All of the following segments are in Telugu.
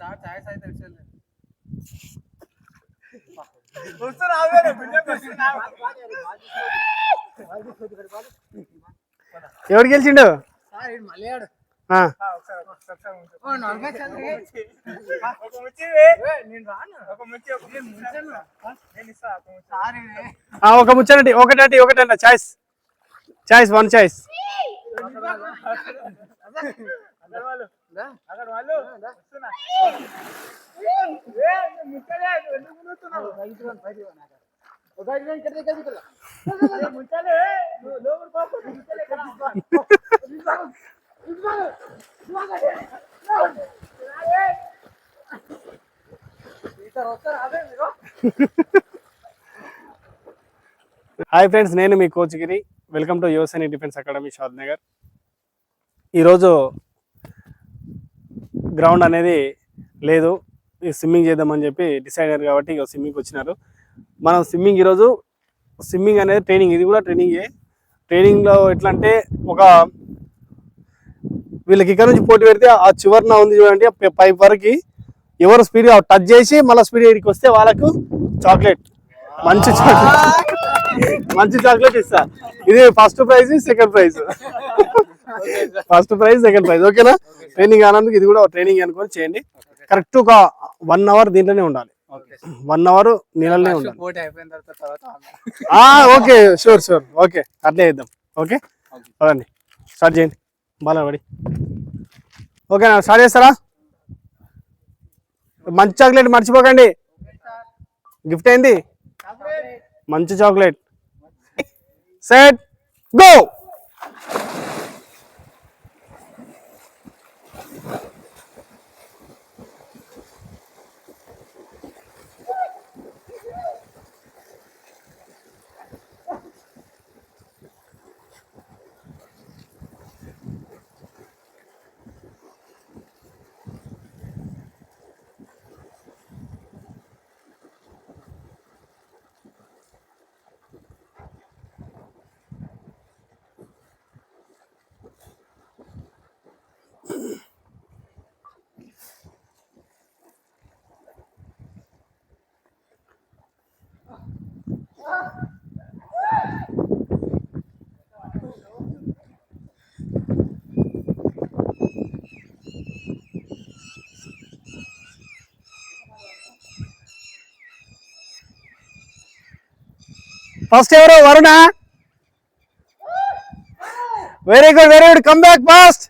సార్ ఛాయ్ సాయి తెలిసేది ఎవరు గెలిచిండు? ఒక ముచ్చటి ఒకటండి ఒకటండి choice. Choice one choice. Hi friends నేను మీ coach Giri. Welcome to Yuvaseni defence academy Shadnagar ఈరోజు గ్రౌండ్ అనేది లేదు. స్విమ్మింగ్ చేద్దామని చెప్పి డిసైడ్ అయ్యారు కాబట్టి ఇక స్విమ్మింగ్ వచ్చినారు. మనం స్విమ్మింగ్ ఈరోజు స్విమ్మింగ్ అనేది ట్రైనింగ్. ఇది కూడా ట్రైనింగే ట్రైనింగ్లో ఎట్లా అంటే ఒక వీళ్ళకి ఇక్కడ నుంచి పోటీ పెడితే ఆ చివరిన ఉంది చూడండి పైప్ వరకు ఎవరు స్పీడ్ టచ్ చేసి మళ్ళీ స్పీడ్ ఇక్కడికి వస్తే వాళ్ళకు చాక్లెట్. మంచి చాక్లెట్. మంచి చాక్లెట్ ఇస్తా. ఇది first prize second prize. First prize second prize. ఓకేనా? ట్రైనింగ్ అన్నందుకు ఇది కూడా ట్రైనింగ్ అనుకొని చేయండి. కరెక్ట్ ఒక వన్ అవర్ దీంట్లోనే ఉండాలి. వన్ అవర్ నీళ్ళనే ఉండాలి. ఓకే షూర్ షూర్ ఓకే అట్లే చేద్దాం. ఓకే? పదండి. స్టార్ట్ చేయండి. బాగా పడి. ఓకేనా స్టార్ట్ చేస్తారా? మంచి చాక్లెట్ మర్చిపోకండి. గిఫ్ట్ ఏంది? మంచి చాక్లెట్ సెట్ గో ఫస్ట్ ఎవరు? Varuna? Very good very good come back fast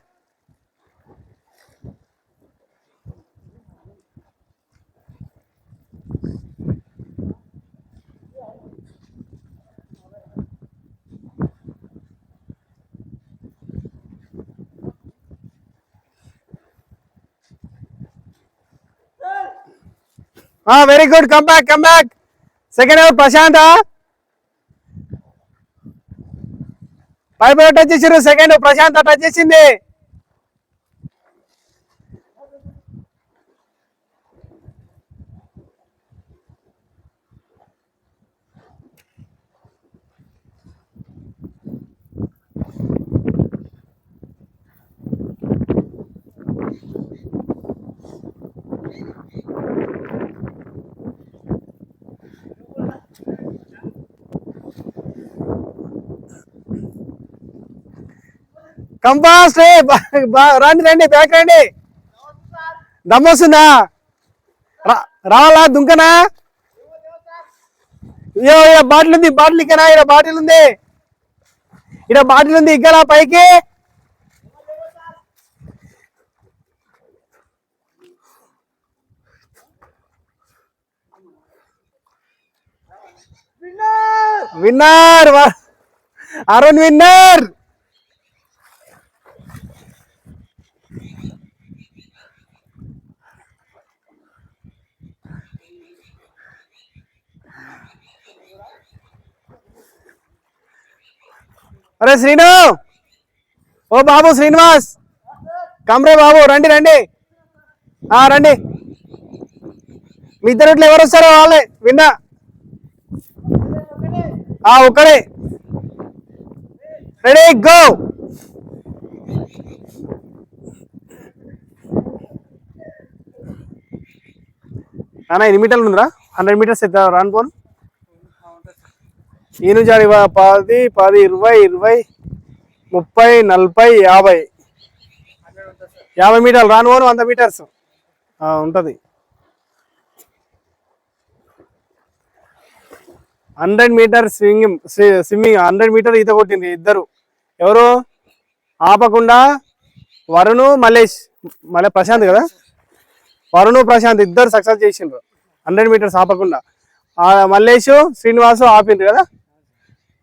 very good come back come back second ఎవరు ప్రశాంత్ పై టచ్ చేసారు సెకండ్ ప్రశాంత్ టచ్ చేసింది. కంపాస్ రండి రండి బ్యాక్ రండి. దమ్మొస్తుందా రా- రావాలా దుంకనా? ఇయో ఇక్కడ బాటిల్ ఉంది బాటిల్ ఇక్కనా ఇక్కడ బాటిల్ ఉంది ఇక్కడ బాటిల్ ఉంది ఇక్కలా పైకి. Winner Arun winner. అరే శ్రీను! ఓ బాబు శ్రీనివాస్! కమ్రే బాబు రండి రండి. ఆ రండి. మీ ఇద్దరు ఇట్లా ఎవరు వస్తారో వాళ్ళే విన్నా. ఆ ఒక్కడే. రెడీ గో అన్న ఎన్ని మీటర్లు ఉందిరా? హండ్రెడ్ మీటర్స్ ఎత్తా రాను పోను ఈ నుంచి పది పది ఇరవై ఇరవై ముప్పై నలభై యాభై. యాభై మీటర్లు రాను పోను వంద మీటర్స్. ఉంటుంది. Hundred metre swimming swimming hundred metre ఈత కొట్టింది ఇద్దరు. ఎవరు? ఆపకుండా వరుణు మల్లేష్ మళ్ళీ ప్రశాంత్ కదా? వరుణు ప్రశాంత్ ఇద్దరు సక్సెస్ చేసిండ్రు. హండ్రెడ్ మీటర్స్ ఆపకుండా. మల్లేష్ శ్రీనివాసు ఆపిండ్రు కదా?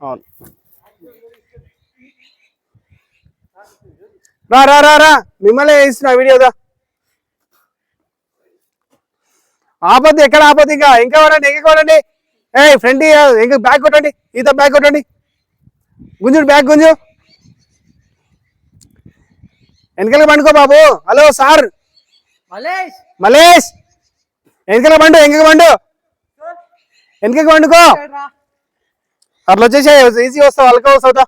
అవును. రా రా రా రా. మిమ్మల్ని ఇస్తున్నా వీడియోదా ఆపద్దు ఎక్కడ ఆపద్దు ఇంకా? ఇంకా కొట్టండి ఇంకా కొట్టండి. ఏ ఫ్రంట్ ఇంకా బ్యాక్ కొట్టండి. ఈత బ్యాక్ కొట్టండి. గుంజుడు బ్యాక్ గుంజు. వెనకాల పండుకో బాబు. Hello sir. మలేష్. మలేష్. వెనకాల పండు వెనక పండు. వెనకకి పండుకో. అట్లా వచ్చేసి ఈజీ వస్తావు? అల్క వస్తావుతా?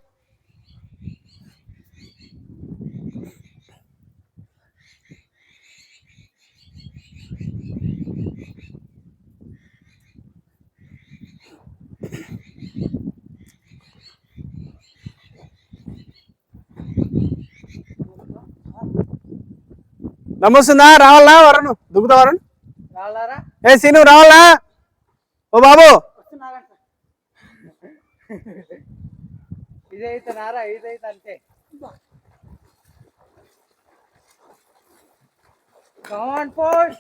నమస్తుందా? రావాలా? వరుణ్ దుక్కుతా వరుణ్? ఏ సీను రావాలా? ఓ బాబు ఇదైతే నారా ఇదైతే అంతే. కమాన్ పోష్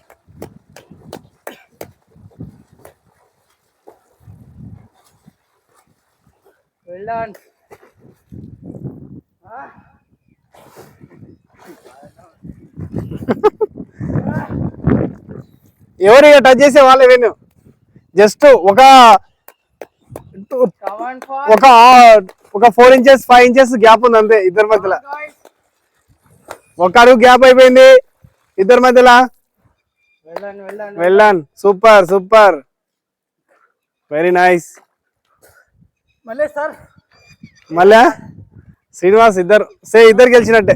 వెళ్ళండి ఎవరు టచ్ చేసే వాళ్ళే విను జస్ట్ ఒక ఒక ఒక four inches five inches gap ఉంది అంతే ఇద్దరి మధ్యలో. ఒక అడుగు గ్యాప్ అయిపోయింది. ఇద్దరి మధ్యలో. వెళ్ళాను. Super super. వెరీ నైస్ మళ్ళీ సార్. మళ్ళా? శ్రీనివాస్ ఇద్దరు. సే ఇద్దరు గెలిచినట్టే.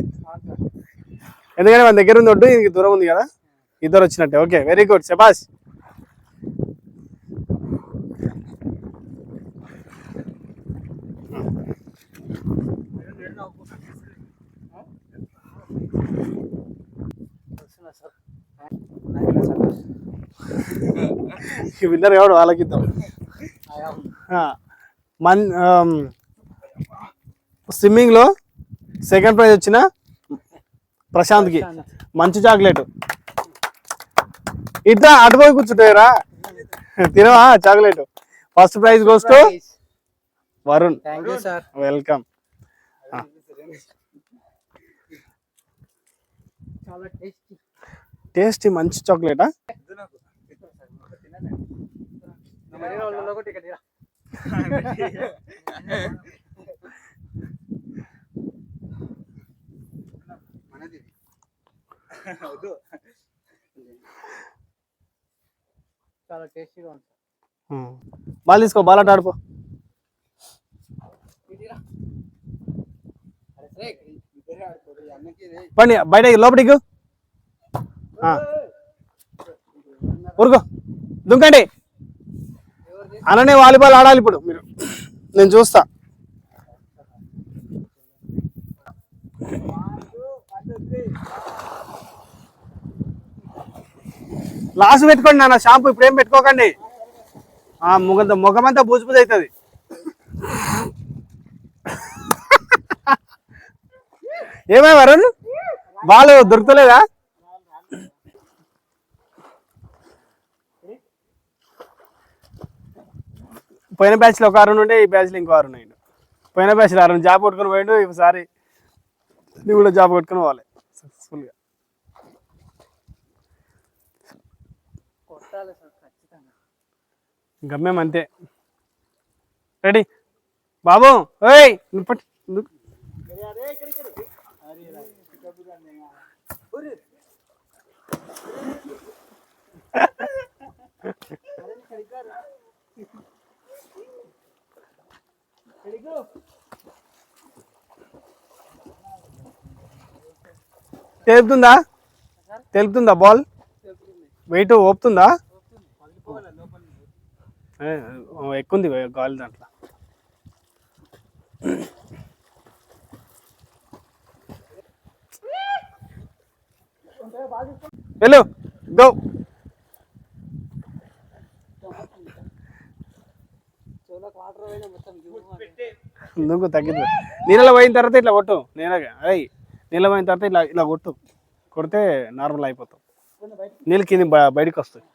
ఎందుకంటే మన దగ్గర ఉంది ఒడ్డు ఇది దూరం ఉంది కదా. ఇద్దరు వచ్చినట్టే. ఓకే వెరీ గుడ్ శబాష్ విన్నర్ ఎవడు వాళ్ళకిద్దాం. మన్ స్విమ్మింగ్లో సెకండ్ ప్రైజ్ వచ్చిన ప్రశాంత్కి మంచి చాక్లెట్. ఇట్లా అటుపోయి కూర్చుంటారా తినవా chocolate? First prize goes to Varun. Welcome. Tasty మంచి చాక్లెటా? ఇక్కడ ఇరా. చాలా టేస్టీగా ఉంటుంది బాల్ తీసుకో బాల్ ఆట ఆడుకో. పండి బయట లోపలికి. ఊరుకో దుంకండి. అననే వాలీబాల్ ఆడాలి ఇప్పుడు మీరు. నేను చూస్తా. లాస్ట్ పెట్టుకోండి నాన్న షాంపూ ఇప్పుడు ఏం పెట్టుకోకండి. ముఖంతా ముఖమంతా బూజు బూజు అవుతుంది. ఏమై వరుణ్? వాళ్ళు దొరుకుతలేదా? పోయిన బ్యాచ్లో ఒక అరుణ్ ఉండే ఈ బ్యాచ్లో ఇంకో అరుణ్ అయ్యిండు పోయిన బ్యాచ్లో అరుణ్ జాబ్ కొట్టుకుని పోయిండు ఈసారి నువ్వు కూడా జాబ్ కొట్టుకుని పోవాలి సక్సెస్ఫుల్గా. కొట్టాలి సార్ ఖచ్చితంగా. గమ్యం అంతే. రెడీ? బాబు ఓయ్ నువ్వు పట్టు, తెలుపుతుందా? తెలుపుతుందా బాల్? వెయిట్ ఓపుతుందా ఎక్కువ ఉంది గాలి దాంట్లో. వెళ్ళు గో నువ్వు తగ్గింది. నీళ్ళలో పోయిన తర్వాత ఇట్లా కొట్టు నేనగా అయ్యి నీళ్ళమైన తర్వాత ఇలా ఇలా కొట్టు కొడితే నార్మల్ అయిపోతాం. నీళ్ళు కింద బయటకు బయటికి వస్తాయి.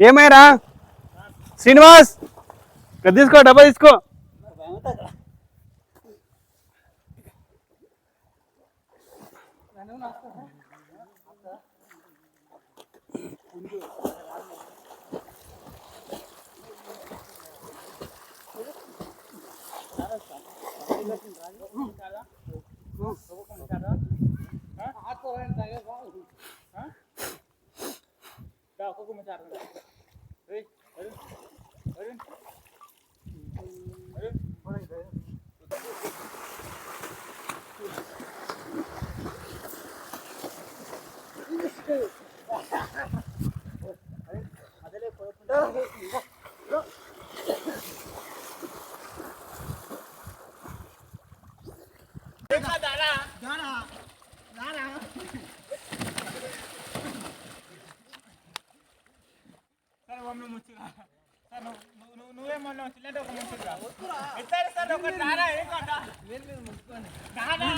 ఏమైరా శ్రీనివాస్! ఇక్కడ తీసుకో డబ్బా తీసుకో. हाथ को डाको को मचा रहा ఒకటి రారా ఏం కాట రానా?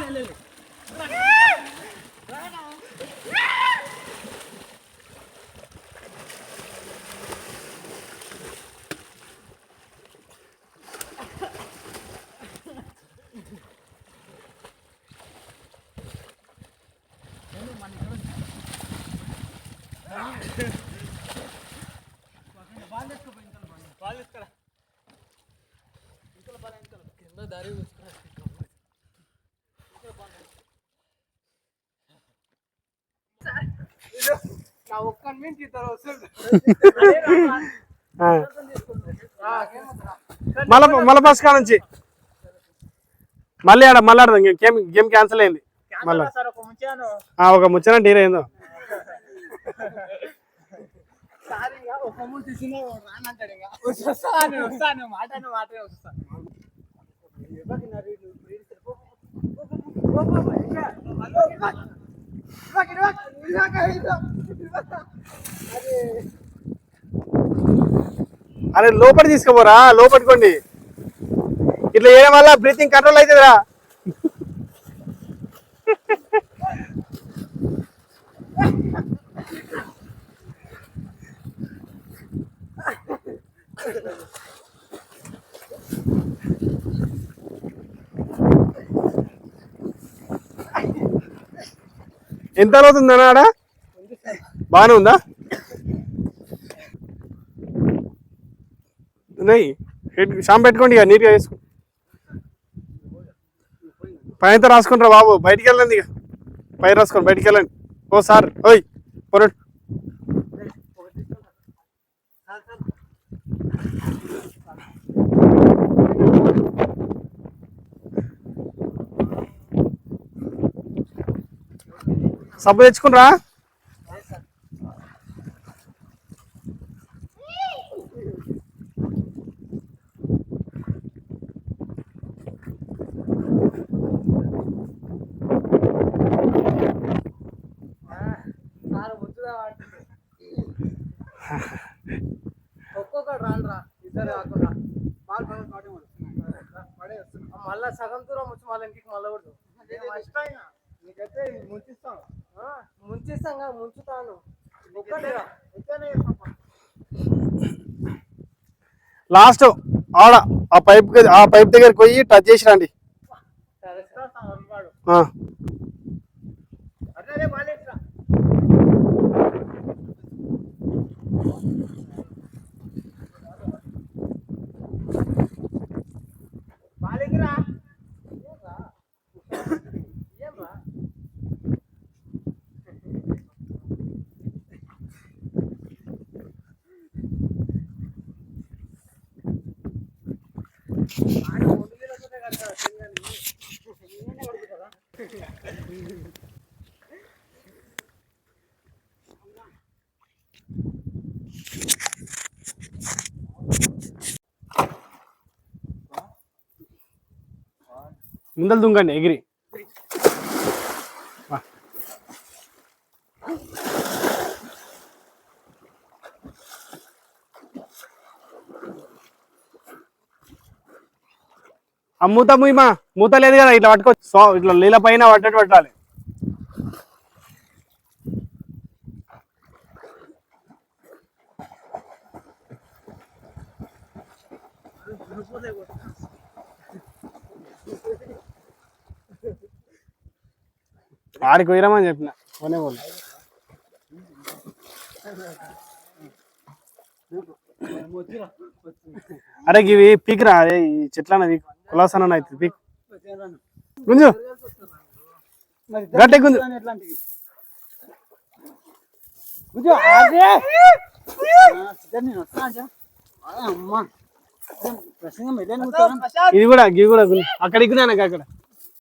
వాళ్ళు తీసుకురా నా ఒక్క ఇద్దరు వస్తుంది మళ్ళా మళ్ళా బస్ నుంచి. మళ్ళీ ఆడ మళ్ళీ ఆడదాం. గేమ్ గేమ్ క్యాన్సిల్ అయింది. మళ్ళా. సార్ ఒక ముంచాను. ఆ, ఒక ముచ్చన డీల్ అయిందో? సార్ ఒక ముందు తీసిన రానంటాడు ఇంకా. వస్తాను వస్తాను మాట మాటే వస్తాను అరే లోపలి తీసుకోపోరా లోపట్టుకోండి. ఇట్లా చేయడం వల్ల బ్రీతింగ్ కంట్రోల్ అవుతుందిరా. ఎంత అవుతుంది ఆడ? బాగానే ఉందా? నెయ్యి షాంప్ పెట్టుకోండి ఇక నీట్గా వేసుకో పైన రాసుకుంటారా బాబు? బయటికి వెళ్ళండి ఇక. పై రాసుకోండి బయటికి వెళ్ళండి. ఓ సార్ ఓయ్ పొరడు. సబ్బు తెచ్చుకునరా? ఒక్కొక్కడు రాను రా ఇద్దరు కాకుండా. మళ్ళా సగం దూరం వచ్చి మళ్ళీ ఇంటికి మళ్ళీ కొడదు నీకైతే ముంచిస్తాం ముంచిస్తాం కదా ముంచుతాను. లాస్ట్ ఆడ ఆ పైప్ ఆ పైప్ దగ్గరికి పోయి టచ్ చేసి రండి. సరే వాడు ఆ. అట్లనే బాలేట్రా బాలేకిరా ఏమ్రా ఆడ ఒంటి మీద కొట్టే కదా ముందలు దుంగండి ఎగిరి. ఆ మూత ముయ్యమా మూత లేదు కదా ఇట్లా పట్టుకో. సో ఇట్లా నీళ్ళ పైన పట్టట్టు పట్టాలి. ఆడికి పోయిరమని చెప్పిన. పోనే పోలే. అరే ఇవి పీక్ రా అరే ఈ చెట్లన పీక్ కులాసన అయితే పీక్. గుంజు. గట్టి గుంజు. ఇది కూడా ఇవి కూడా గుంజు. అక్కడ ఇక్కడ అక్కడ.